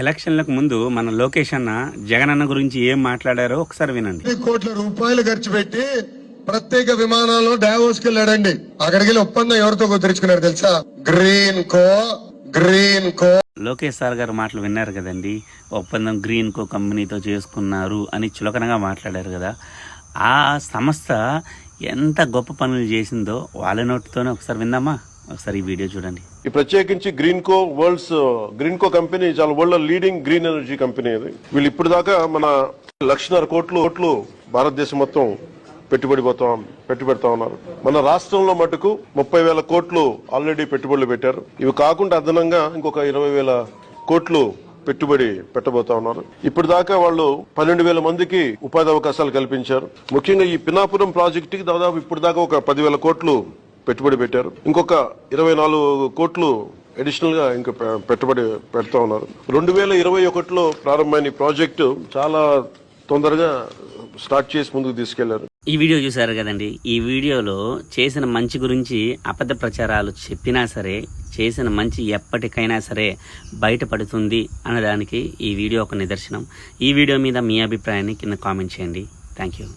ఎలక్షన్లకు ముందు మన లోకేష్ అన్న జగన్ అన్న గురించి ఏం మాట్లాడారో ఒకసారి వినండి. కోట్ల రూపాయలు ఖర్చు పెట్టి ప్రత్యేక విమానంలో డావోస్కి వెళ్ళాడండి. అక్కడికి వెళ్ళి ఒప్పందం ఎవరితో కుదుర్చుకున్నారు తెలుసా? Greenko Greenko. లోకేష్ సార్ గారు మాటలు విన్నారు కదండి. ఒప్పందం గ్రీన్ కో కంపెనీతో చేసుకున్నారు అని చులకనగా మాట్లాడారు కదా. ఆ సంస్థ ఎంత గొప్ప పనులు చేసిందో వాళ్ళ నోటితోనే ఒకసారి విందామా? ఒకసారి ఈ వీడియో చూడండి. ఈ ప్రత్యేకించి Greenko world's Greenko company చాలా world leading green energy company ఇది. వీళ్ళు ఇప్పుడు దాకా మన లక్షన్నర కోట్లు కోట్లు భారతదేశం మొత్తం పెట్టుబడి పోతాం పెట్టుబెడతా ఉన్నారు. మన రాష్ట్రంలో మటుకు ముప్పై వేల కోట్లు ఆల్రెడీ పెట్టుబడులు పెట్టారు. ఇవి కాకుండా అదనంగా ఇంకొక ఇరవై వేల కోట్లు పెట్టుబడి పెట్టబోతా ఉన్నారు. ఇప్పుడు దాకా వాళ్ళు పన్నెండు వేల మందికి ఉపాధి అవకాశాలు కల్పించారు. ముఖ్యంగా ఈ పినాపురం ప్రాజెక్టుకి దాదాపు ఇప్పుడు దాకా ఒక పదివేల కోట్లు పెట్టుబడి పెట్టారు. ఇంకొక ఇరవై నాలుగు కోట్లు అడిషనల్గా ఇంకా పెట్టుబడి పెడతా ఉన్నారు. రెండు వేల ఇరవై ఒకటిలో ప్రారంభమైన ప్రాజెక్టు చాలా తొందరగా స్టార్ట్ చేసి ముందుకు తీసుకెళ్ళారు. ఈ వీడియో చూసారు కదండి. ఈ వీడియోలో చేసిన మంచి గురించి అబద్ధ ప్రచారాలు చెప్పినా సరే చేసిన మంచి ఎప్పటికైనా సరే బయటపడుతుంది అనడానికి ఈ వీడియో ఒక నిదర్శనం. ఈ వీడియో మీద మీ అభిప్రాయాన్ని కింద కామెంట్ చేయండి. Thank you